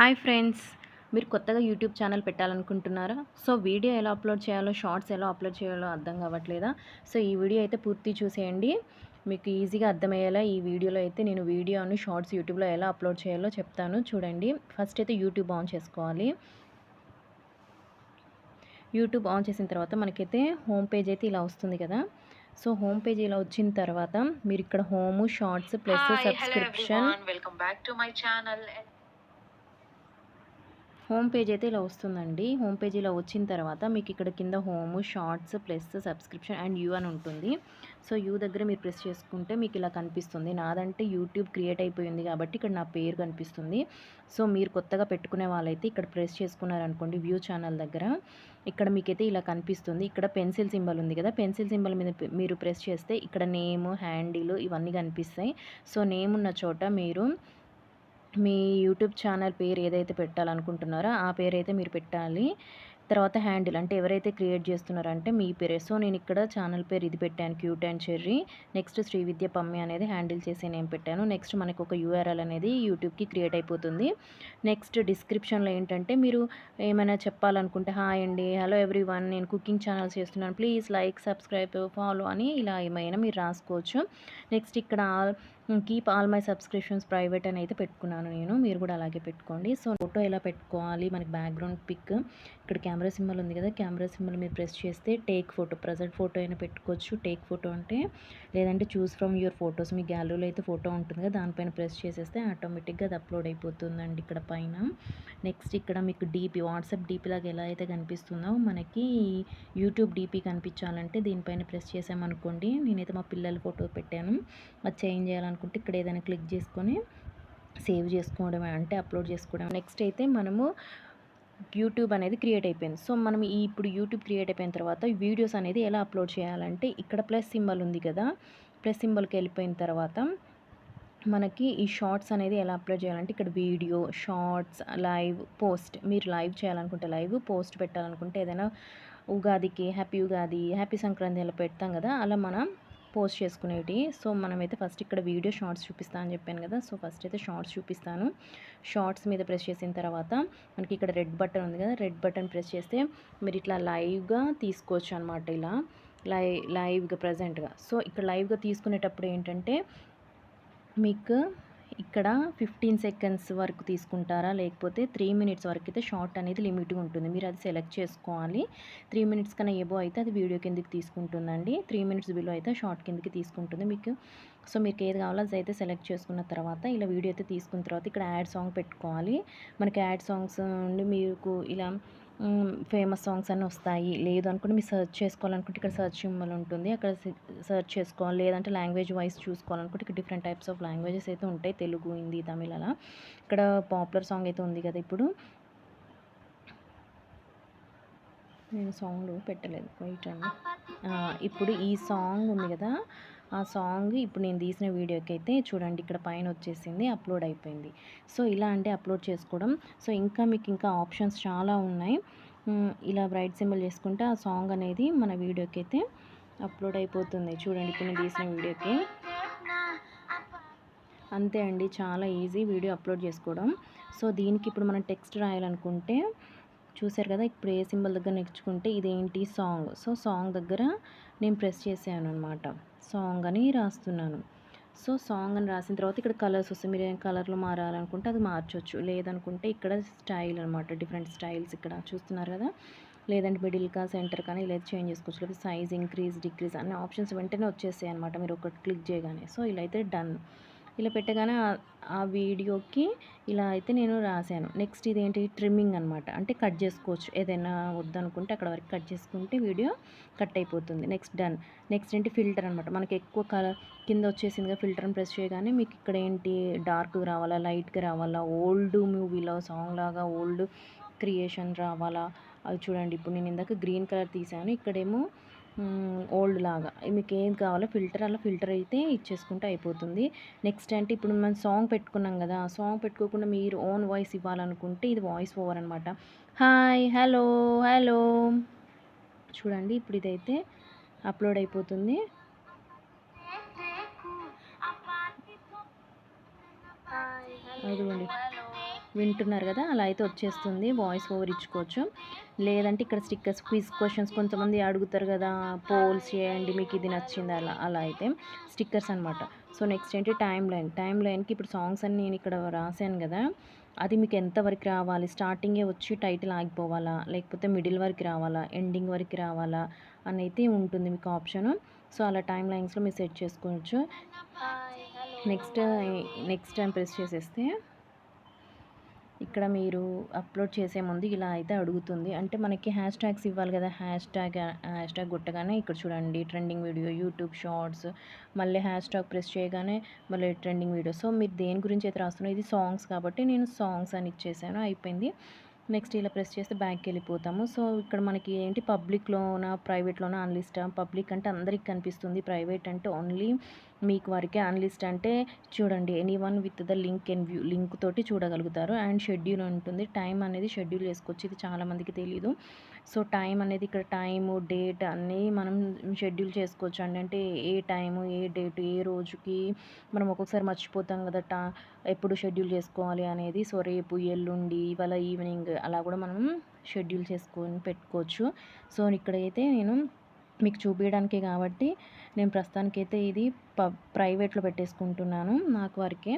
Hi friends మీరు కొత్తగా YouTube channel పెట్టాలనుకుంటున్నారా? సో వీడియో ఎలా అప్లోడ్ చేయాలో షార్ట్స్ ఎలా అప్లోడ్ చేయాలో అర్థం కావట్లేదా? సో ఈ వీడియో అయితే పూర్తి చూసేయండి. మీకు ఈజీగా అర్థమయ్యేలా ఈ వీడియోలో అయితే నేను వీడియోని షార్ట్స్ యూట్యూబ్లో ఎలా అప్లోడ్ చేయాలో చెప్తాను. చూడండి. ఫస్ట్ అయితే యూట్యూబ్ ఆన్ చేసుకోవాలి. యూట్యూబ్ ఆన్ చేసిన తర్వాత మనకైతే హోమ్ పేజ్ అయితే ఇలా వస్తుంది కదా. సో హోమ్ పేజ్ ఇలా వచ్చిన తర్వాత మీరు ఇక్కడ home shorts plus subscription welcome back to my channel. Home page అయితే ఇలా వస్తుందండి. హోమ్ పేజ్ ఇలా వచ్చిన తర్వాత మీకు ఇక్కడ కింద home shorts plus subscription and you అని ఉంటుంది. సో యూ దగ్గర మీరు ప్రెస్ చేసుకుంటే మీకు ఇలా కనిపిస్తుంది. నాదంటే యూట్యూబ్ క్రియేట్ అయిపోయింది కాబట్టి ఇక్కడ నా పేరు కనిపిస్తుంది. సో మీరు కొత్తగా పెట్టుకునే వాళ్ళైతే ఇక్కడ ప్రెస్ చేసుకున్నారనుకోండి వ్యూ ఛానల్ దగ్గర. ఇక్కడ మీకైతే ఇలా కనిపిస్తుంది. ఇక్కడ పెన్సిల్ సింబల్ ఉంది కదా. పెన్సిల్ సింబల్ మీద మీరు ప్రెస్ చేస్తే ఇక్కడ నేమ్ హ్యాండిల్ ఇవన్నీ కనిపిస్తాయి. సో నేమ్ ఉన్న చోట మీరు మీ యూట్యూబ్ ఛానల్ పేరు ఏదైతే పెట్టాలనుకుంటున్నారో ఆ పేరు అయితే మీరు పెట్టాలి. తర్వాత హ్యాండిల్ అంటే ఎవరైతే క్రియేట్ చేస్తున్నారంటే మీ పేరే. సో నేను ఇక్కడ ఛానల్ పేరు ఇది పెట్టాను cute and cherry. Next Sri Vidya Pammi అనేది హ్యాండిల్ చేసి నేను పెట్టాను. నెక్స్ట్ మనకు ఒక యూఆర్ఎల్ అనేది యూట్యూబ్కి క్రియేట్ అయిపోతుంది. నెక్స్ట్ డిస్క్రిప్షన్లో ఏంటంటే మీరు ఏమైనా చెప్పాలనుకుంటే హాయ్ అండి హలో ఎవ్రీ వన్ నేను కుకింగ్ ఛానల్స్ చేస్తున్నాను. ప్లీజ్ లైక్ సబ్స్క్రైబ్ ఫాలో అని ఇలా ఏమైనా మీరు రాసుకోవచ్చు. నెక్స్ట్ ఇక్కడ keep all my subscriptions private అని అయితే పెట్టుకున్నాను నేను. మీరు కూడా అలాగే పెట్టుకోండి. సో ఫోటో ఎలా పెట్టుకోవాలి? మనకి బ్యాక్గ్రౌండ్ పిక్ ఇక్కడ కెమెరా సింబల్ ఉంది కదా కెమెరా సింబల్ మీరు ప్రెస్ చేస్తే టేక్ ఫోటో ప్రజెంట్ ఫోటో అయినా పెట్టుకోవచ్చు. టేక్ ఫోటో అంటే లేదంటే చూస్ ఫ్రమ్ యువర్ ఫొటోస్ మీ గ్యాలరీలో అయితే ఫోటో ఉంటుంది కదా దానిపైన ప్రెస్ చేసేస్తే ఆటోమేటిక్గా అది అప్లోడ్ అయిపోతుందండి ఇక్కడ పైన. నెక్స్ట్ ఇక్కడ మీకు డీపీ వాట్సాప్ డీపీ లాగా ఎలా అయితే కనిపిస్తుందో మనకి యూట్యూబ్ డీపీ కనిపించాలంటే దీనిపైన ప్రెస్ చేసామనుకోండి. నేనైతే మా పిల్లల ఫోటో పెట్టాను. అది చేంజ్ చేయాలని అనుకుంటే ఇక్కడ ఏదైనా క్లిక్ చేసుకొని సేవ్ చేసుకోవడమే అంటే అప్లోడ్ చేసుకోవడం నెక్స్ట్ అయితే మనము యూట్యూబ్ అనేది క్రియేట్ అయిపోయింది. సో మనం ఈ ఇప్పుడు యూట్యూబ్ క్రియేట్ అయిపోయిన తర్వాత వీడియోస్ అనేది ఎలా అప్లోడ్ చేయాలంటే ఇక్కడ ప్లస్ సింబల్ ఉంది కదా ప్లస్ సింబల్కి వెళ్ళిపోయిన తర్వాత మనకి ఈ షార్ట్స్ అనేది ఎలా అప్లోడ్ చేయాలంటే ఇక్కడ వీడియో షార్ట్స్ లైవ్ పోస్ట్. మీరు లైవ్ చేయాలనుకుంటే లైవ్ పోస్ట్ పెట్టాలనుకుంటే ఏదైనా ఉగాదికి హ్యాపీ ఉగాది హ్యాపీ సంక్రాంతి అలా పెడతాం కదా అలా మనం పోస్ట్ చేసుకునేవి. సో మనమైతే ఫస్ట్ ఇక్కడ వీడియో షార్ట్స్ చూపిస్తా అని చెప్పాను కదా. సో ఫస్ట్ అయితే షార్ట్స్ చూపిస్తాను. షార్ట్స్ మీద ప్రెస్ చేసిన తర్వాత మనకి ఇక్కడ రెడ్ బటన్ ఉంది కదా. రెడ్ బటన్ ప్రెస్ చేస్తే మీరు ఇట్లా లైవ్గా తీసుకోవచ్చు అనమాట ఇలా. లై లైవ్గా ప్రజెంట్గా. సో ఇక్కడ లైవ్గా తీసుకునేటప్పుడు ఏంటంటే మీకు ఇక్కడ ఫిఫ్టీన్ సెకండ్స్ వరకు తీసుకుంటారా? లేకపోతే త్రీ మినిట్స్ వరకు అయితే షార్ట్ అనేది లిమిట్గా ఉంటుంది. మీరు అది సెలెక్ట్ చేసుకోవాలి. త్రీ మినిట్స్ కన్నా ఏబో అయితే అది వీడియో కిందకి తీసుకుంటుందండి. త్రీ మినిట్స్ బిలో అయితే షార్ట్ కిందకి తీసుకుంటుంది. మీకు సో మీకు ఏది కావాలో అది అయితే సెలెక్ట్ చేసుకున్న తర్వాత ఇలా వీడియో అయితే తీసుకున్న తర్వాత ఇక్కడ యాడ్ సాంగ్ పెట్టుకోవాలి. మనకి యాడ్ సాంగ్స్ నుండి మీకు ఇలా ఫేమస్ సాంగ్స్ అన్నీ వస్తాయి. లేదు అనుకుంటే మీరు సెర్చ్ చేసుకోవాలనుకుంటే ఇక్కడ సెర్చ్ సింబల్ ఉంటుంది. అక్కడ సెర్చ్ చేసుకోవాలి. లేదంటే లాంగ్వేజ్ వైజ్ చూసుకోవాలనుకుంటే ఇక్కడ డిఫరెంట్ టైప్స్ ఆఫ్ లాంగ్వేజెస్ అయితే ఉంటాయి. తెలుగు హిందీ తమిళ అలా. ఇక్కడ పాపులర్ సాంగ్ అయితే ఉంది కదా ఇప్పుడు. నేను సాంగ్ పెట్టలేదు. వెయిట్ అండి. ఇప్పుడు ఈ సాంగ్ ఉంది కదా. ఆ సాంగ్ ఇప్పుడు నేను తీసిన వీడియోకి అయితే చూడండి ఇక్కడ పైన వచ్చేసింది అప్లోడ్ అయిపోయింది. సో ఇలా అంటే అప్లోడ్ చేసుకోవడం. సో ఇంకా మీకు ఇంకా ఆప్షన్స్ చాలా ఉన్నాయి. ఇలా బ్రైట్ సింబల్ చేసుకుంటే ఆ సాంగ్ అనేది మన వీడియోకి అయితే అప్లోడ్ అయిపోతుంది. చూడండి ఇప్పుడు నేను తీసిన వీడియోకి. అంతే అండి చాలా ఈజీ వీడియో అప్లోడ్ చేసుకోవడం. సో దీనికి ఇప్పుడు మనం టెక్స్ట్ రాయాలనుకుంటే చూసారు కదా ఇప్పుడు ఏ సింబల్ దగ్గర నేర్చుకుంటే ఇదేంటి సాంగ్. సో సాంగ్ దగ్గర నేను ప్రెస్ చేశాను అనమాట సాంగ్ అని రాస్తున్నాను. సో సాంగ్ అని రాసిన తర్వాత ఇక్కడ కలర్స్ వస్తాయి మీరు ఏం కలర్లో మారాలనుకుంటే అది మార్చవచ్చు లేదనుకుంటే ఇక్కడ స్టైల్ అనమాట డిఫరెంట్ స్టైల్స్ ఇక్కడ చూస్తున్నారు కదా. లేదంటే మిడిల్ కా సెంటర్ కానీ ఇలా చేంజ్ చేసుకోవచ్చు. లేకపోతే సైజ్ ఇంక్రీజ్ డిక్రీజ్ అన్ని ఆప్షన్స్ వెంటనే వచ్చేస్తాయి అనమాట మీరు ఒకటి క్లిక్ చేయగానే. సో ఇలా అయితే డన్. ఇలా పెట్టగానే ఆ వీడియోకి ఇలా అయితే నేను రాశాను. నెక్స్ట్ ఇదేంటి? ట్రిమ్మింగ్ అనమాట అంటే కట్ చేసుకోవచ్చు. ఏదైనా వద్దనుకుంటే అక్కడ వరకు కట్ చేసుకుంటే వీడియో కట్ అయిపోతుంది. Next done. నెక్స్ట్ ఏంటి? ఫిల్టర్ అనమాట మనకి ఎక్కువ కలర్ కింద వచ్చేసిందిగా ఫిల్టర్ని ప్రెస్ చేయగానే మీకు ఇక్కడ ఏంటి? డార్క్గా రావాలా? లైట్గా రావాలా? ఓల్డ్ మూవీలో సాంగ్ లాగా ఓల్డ్ క్రియేషన్ రావాలా? అది చూడండి. ఇప్పుడు నేను ఇందాక గ్రీన్ కలర్ తీసాను. ఇక్కడేమో ఓల్డ్ లాగా. మీకు ఏం కావాలో ఫిల్టర్ అలా ఫిల్టర్ అయితే ఇచ్చేసుకుంటే అయిపోతుంది. నెక్స్ట్ అంటే ఇప్పుడు మనం సాంగ్ పెట్టుకున్నాం కదా సాంగ్ పెట్టుకోకుండా మీరు ఓన్ వాయిస్ ఇవ్వాలనుకుంటే ఇది వాయిస్ ఓవర్ అనమాట హాయ్ హలో హలో. చూడండి ఇప్పుడు ఇదైతే అప్లోడ్ అయిపోతుంది. అదిగోండి. వింటున్నారు కదా అలా అయితే వచ్చేస్తుంది. వాయిస్ ఓవర్ ఇచ్చుకోవచ్చు. లేదంటే ఇక్కడ స్టిక్కర్స్ క్విజ్ క్వశ్చన్స్ కొంతమంది అడుగుతారు కదా పోల్స్ చేయండి మీకు ఇది నచ్చింది అలా అలా అయితే స్టిక్కర్స్ అనమాట సో నెక్స్ట్ ఏంటి? టైం లైన్ టైం లైన్కి ఇప్పుడు సాంగ్స్ అన్ని నేను ఇక్కడ రాశాను కదా అది మీకు ఎంతవరకు రావాలి? స్టార్టింగే వచ్చి టైటిల్ ఆగిపోవాలా? లేకపోతే మిడిల్ వరకు రావాలా? ఎండింగ్ వరకు రావాలా? అని అయితే ఉంటుంది మీకు ఆప్షన్ సో అలా టైం లైన్స్లో మీరు సెట్ చేసుకోవచ్చు. నెక్స్ట్ నెక్స్ట్ టైం ప్రెస్ చేసేస్తే ఇక్కడ మీరు అప్లోడ్ చేసే ముందు ఇలా అయితే అడుగుతుంది. అంటే మనకి హ్యాష్ ట్యాగ్స్ ఇవ్వాలి కదా హ్యాష్ ట్యాగ్ హ్యాష్ ట్యాగ్ కొట్టగానే ఇక్కడ చూడండి ట్రెండింగ్ వీడియో యూట్యూబ్ షార్ట్స్ మళ్ళీ హ్యాష్ ట్యాగ్ ప్రెస్ చేయగానే మళ్ళీ ట్రెండింగ్ వీడియో సో మీరు దేని గురించి అయితే రాస్తున్నారు ఇది సాంగ్స్ కాబట్టి నేను సాంగ్స్ అని ఇచ్చేసాను అయిపోయింది. నెక్స్ట్ ఇలా ప్రెస్ చేస్తే బ్యాగ్కి వెళ్ళిపోతాము సో ఇక్కడ మనకి ఏంటి పబ్లిక్లోన ప్రైవేట్లోనా అన్లిస్ట్ పబ్లిక్ అంటే అందరికి కనిపిస్తుంది. ప్రైవేట్ అంటే ఓన్లీ మీకు వారికే అన్లిస్ట్ అంటే చూడండి anyone with the link and view link తోటి చూడగలుగుతారు. అండ్ షెడ్యూల్ ఉంటుంది. టైం అనేది షెడ్యూల్ చేసుకోవచ్చు. ఇది చాలామందికి తెలియదు సో టైం అనేది ఇక్కడ టైము డేట్ అన్నీ మనం షెడ్యూల్ చేసుకోవచ్చు అండి అంటే ఏ టైము ఏ డేట్ ఏ రోజుకి మనం ఒక్కొక్కసారి మర్చిపోతాం కదా టా ఎప్పుడు షెడ్యూల్ చేసుకోవాలి అనేది. సో రేపు ఎల్లుండి ఇవాళ ఈవినింగ్ అలా కూడా మనం షెడ్యూల్ చేసుకొని పెట్టుకోవచ్చు. సో ఇక్కడైతే నేను మీకు చూపించడానికే కాబట్టి నేను ప్రస్తుతానికైతే ఇది ప ప్రైవేట్లో పెట్టేసుకుంటున్నాను నాకు వరకే.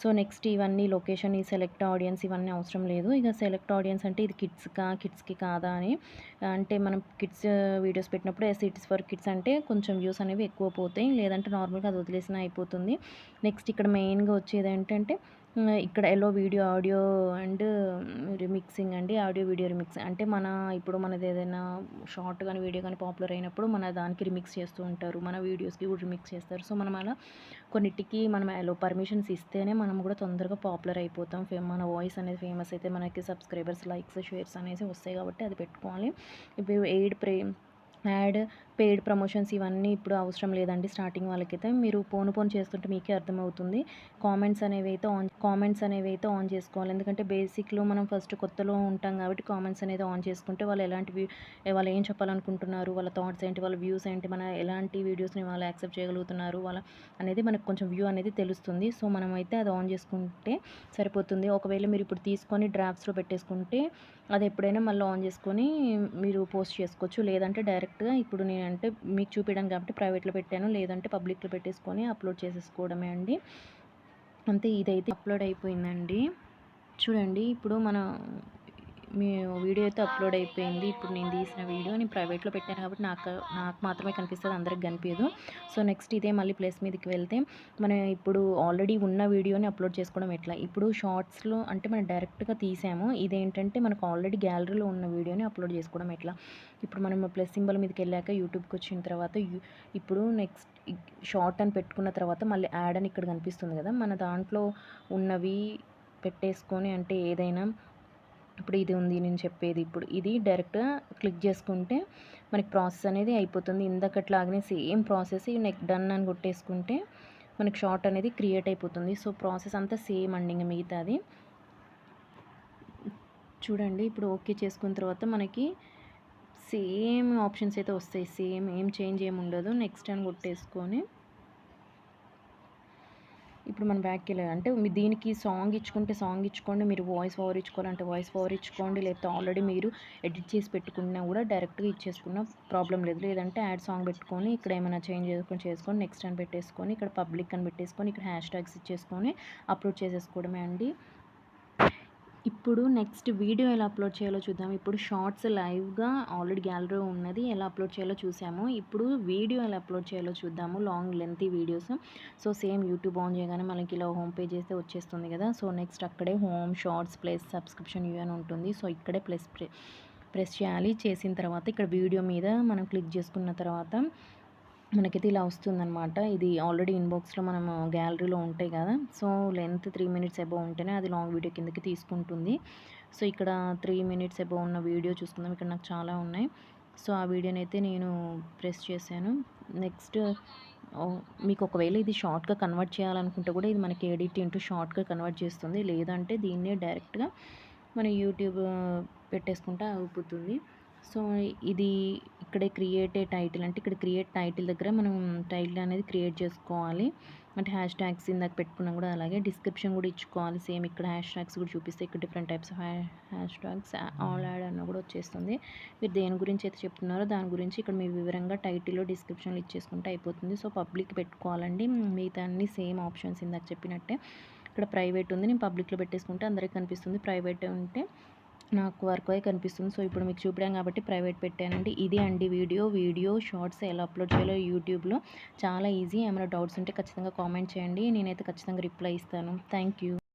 సో నెక్స్ట్ ఇవన్నీ లొకేషన్ ఈ సెలెక్ట్ ఆడియన్స్ ఇవన్నీ అవసరం లేదు. ఇక సెలెక్ట్ ఆడియన్స్ అంటే ఇది కిడ్స్కా కిడ్స్కి కాదా అని. అంటే మనం కిడ్స్ వీడియోస్ పెట్టినప్పుడు ఎస్ ఇట్స్ ఫర్ కిడ్స్ అంటే కొంచెం వ్యూస్ అనేవి ఎక్కువ పోతాయి. లేదంటే నార్మల్గా అది వదిలేసినా అయిపోతుంది. నెక్స్ట్ ఇక్కడ మెయిన్గా వచ్చేది ఏంటంటే ఇక్కడ allow video audio and remixing అండి. Audio video remix. అంటే మన ఇప్పుడు మనది ఏదైనా షార్ట్ కానీ వీడియో కానీ పాపులర్ అయినప్పుడు మన దానికి రిమిక్స్ చేస్తూ ఉంటారు. మన వీడియోస్కి కూడా రిమిక్స్ చేస్తారు. సో మనం అలా కొన్నిటికి మనం ఎలో పర్మిషన్స్ ఇస్తేనే మనం కూడా తొందరగా పాపులర్ అయిపోతాం. ఫే మన వాయిస్ అనేది ఫేమస్ అయితే మనకి సబ్స్క్రైబర్స్ లైక్స్ షేర్స్ అనేసి వస్తాయి కాబట్టి అది పెట్టుకోవాలి. ఇప్పుడు ఎయిడ్ ప్రే యాడ్ పెయిడ్ ప్రమోషన్స్ ఇవన్నీ ఇప్పుడు అవసరం లేదండి స్టార్టింగ్ వాళ్ళకైతే. మీరు పోను పోను చేస్తుంటే మీకే అర్థమవుతుంది. కామెంట్స్ అనేవి అయితే ఆన్ కామెంట్స్ అనేవి అయితే ఆన్ చేసుకోవాలి. ఎందుకంటే బేసిక్లో మనం ఫస్ట్ కొత్తలో ఉంటాం కాబట్టి కామెంట్స్ అనేది ఆన్ చేసుకుంటే వాళ్ళు ఎలాంటివి వాళ్ళు ఏం చెప్పాలనుకుంటున్నారు వాళ్ళ థాట్స్ ఏంటి వాళ్ళ వ్యూస్ ఏంటి మన ఎలాంటి వీడియోస్ని వాళ్ళు యాక్సెప్ట్ చేయగలుగుతున్నారు వాళ్ళ అనేది మనకు కొంచెం వ్యూ అనేది తెలుస్తుంది. సో మనమైతే అది ఆన్ చేసుకుంటే సరిపోతుంది. ఒకవేళ మీరు ఇప్పుడు తీసుకొని డ్రాఫ్ట్స్లో పెట్టేసుకుంటే అది ఎప్పుడైనా మళ్ళీ ఆన్ చేసుకొని మీరు పోస్ట్ చేసుకోవచ్చు. లేదంటే డైరెక్ట్గా ఇప్పుడు నేను అంటే మీకు చూపించడానికి కాబట్టి ప్రైవేట్లో పెట్టాను. లేదంటే పబ్లిక్లో పెట్టేసుకొని అప్లోడ్ చేసేసుకోవడమే అండి. అంతే ఇదైతే అప్లోడ్ అయిపోయిందండి. చూడండి ఇప్పుడు మన మీ వీడియో అయితే అప్లోడ్ అయిపోయింది. ఇప్పుడు నేను తీసిన వీడియో నేను ప్రైవేట్లో పెట్టాను కాబట్టి నాకు నాకు మాత్రమే కనిపిస్తుంది అందరికి కనిపించదు సో నెక్స్ట్ ఇదే మళ్ళీ ప్లేస్ మీదకి వెళ్తే మనం ఇప్పుడు ఆల్రెడీ ఉన్న వీడియోని అప్లోడ్ చేసుకోవడం ఎట్లా? ఇప్పుడు షార్ట్స్లో అంటే మనం డైరెక్ట్గా తీసాము. ఇదేంటంటే మనకు ఆల్రెడీ గ్యాలరీలో ఉన్న వీడియోని అప్లోడ్ చేసుకోవడం ఎట్లా? ఇప్పుడు మనం ప్లస్ సింబల్ మీదకి వెళ్ళాక యూట్యూబ్కి వచ్చిన తర్వాత ఇప్పుడు నెక్స్ట్ షార్ట్ అని పెట్టుకున్న తర్వాత మళ్ళీ యాడ్ అని ఇక్కడ కనిపిస్తుంది కదా? మన దాంట్లో ఉన్నవి పెట్టేసుకొని అంటే ఏదైనా ఇప్పుడు ఇది ఉంది నేను చెప్పేది ఇప్పుడు. ఇది డైరెక్ట్గా క్లిక్ చేసుకుంటే మనకి ప్రాసెస్ అనేది అయిపోతుంది. ఇందకట్లాగానే సేమ్ ప్రాసెస్ నెక్ డన్ అని కొట్టేసుకుంటే మనకి షార్ట్ అనేది క్రియేట్ అయిపోతుంది. సో ప్రాసెస్ అంతా సేమ్ అండి ఇంకా మిగతాది. చూడండి ఇప్పుడు ఓకే చేసుకున్న తర్వాత మనకి సేమ్ ఆప్షన్స్ అయితే వస్తాయి. సేమ్ ఏం చేంజ్ ఏమి ఉండదు. నెక్స్ట్ అని కొట్టేసుకొని ఇప్పుడు మనం బ్యాక్కి వెళ్ళాలి. అంటే మీ దీనికి సాంగ్ ఇచ్చుకుంటే సాంగ్ ఇచ్చుకోండి మీరు వాయిస్ ఓవర్ ఇచ్చుకోవాలంటే వాయిస్ ఓవర్ ఇచ్చుకోండి లేకపోతే ఆల్రెడీ మీరు ఎడిట్ చేసి పెట్టుకున్నా కూడా డైరెక్ట్గా ఇచ్చేసుకున్న ప్రాబ్లం లేదు. లేదంటే యాడ్ సాంగ్ పెట్టుకొని ఇక్కడ ఏమైనా చేంజ్ చేసుకొని చేసుకొని నెక్స్ట్ అని పెట్టేసుకొని ఇక్కడ పబ్లిక్ అని పెట్టేసుకొని ఇక్కడ హ్యాష్ ట్యాగ్స్ ఇచ్చేసుకొని అప్లోడ్ చేసేసుకోవడమే అండి. ఇప్పుడు నెక్స్ట్ వీడియో ఎలా అప్లోడ్ చేయాలో చూద్దాం. ఇప్పుడు షార్ట్స్ లైవ్గా ఆల్రెడీ గ్యాలరీ ఉన్నది. ఎలా అప్లోడ్ చేయాలో చూసాము. ఇప్పుడు వీడియో ఎలా అప్లోడ్ చేయాలో చూద్దాము. Long length videos. So same YouTube on చేయగానే మనకి ఇలా హోమ్ పేజ్ అయితే వచ్చేస్తుంది కదా. సో నెక్స్ట్ అక్కడే home shorts plus subscription you అని ఉంటుంది. సో ఇక్కడే ప్లస్ ప్రెస్ చేయాలి. చేసిన తర్వాత ఇక్కడ వీడియో మీద మనం క్లిక్ చేసుకున్న తర్వాత మనకైతే ఇలా వస్తుందన్నమాట. ఇది ఆల్రెడీ ఇన్బాక్స్లో మనం గ్యాలరీలో ఉంటాయి కదా. So length three minutes above ఉంటేనే అది లాంగ్ వీడియో కిందకి తీసుకుంటుంది. సో ఇక్కడ త్రీ మినిట్స్ అబౌవ్ ఉన్న వీడియో చూసుకుందాం. ఇక్కడ నాకు చాలా ఉన్నాయి. సో ఆ వీడియోని అయితే నేను ప్రెస్ చేశాను. నెక్స్ట్ మీకు ఒకవేళ ఇది షార్ట్గా కన్వర్ట్ చేయాలనుకుంటే కూడా ఇది మనకి ఎడిట్ ఇంటూ షార్ట్గా కన్వర్ట్ చేస్తుంది. లేదంటే దీన్నే డైరెక్ట్గా మన యూట్యూబ్ పెట్టేసుకుంటే అవుతుంది సో ఇది ఇక్కడే క్రియేట్ ఏ టైటిల్. అంటే ఇక్కడ క్రియేట్ టైటిల్ దగ్గర మనం టైటిల్ అనేది క్రియేట్ చేసుకోవాలి. అంటే హ్యాష్ ట్యాగ్స్ ఇందాక పెట్టుకున్నాం కూడా అలాగే. డిస్క్రిప్షన్ కూడా ఇచ్చుకోవాలి. సేమ్ ఇక్కడ హ్యాష్ ట్యాగ్స్ కూడా చూపిస్తే ఇక్కడ different types of hashtags all add అన్న కూడా వచ్చేస్తుంది. మీరు దేని గురించి అయితే చెప్తున్నారో దాని గురించి ఇక్కడ మీ వివరంగా టైటిల్లో డిస్క్రిప్షన్లో ఇచ్చేసుకుంటే అయిపోతుంది. సో పబ్లిక్ పెట్టుకోవాలండి. మిగతా అన్ని సేమ్ ఆప్షన్స్ ఇందాక చెప్పినట్టే. ఇక్కడ ప్రైవేట్ ఉంది. నేను పబ్లిక్లో పెట్టేసుకుంటే అందరికీ కనిపిస్తుంది. ప్రైవేట్ ఉంటే నాకు వర్క్ అయి కనిపిస్తుంది. సో ఇప్పుడు మీకు చూపడం కాబట్టి ప్రైవేట్ పెట్టానండి. ఇది అండి వీడియో. వీడియో షార్ట్స్ ఎలా అప్లోడ్ చేయాలో యూట్యూబ్లో. చాలా ఈజీ. ఏమైనా డౌట్స్ ఉంటే ఖచ్చితంగా కామెంట్ చేయండి. నేనైతే ఖచ్చితంగా రిప్లై ఇస్తాను. Thank you.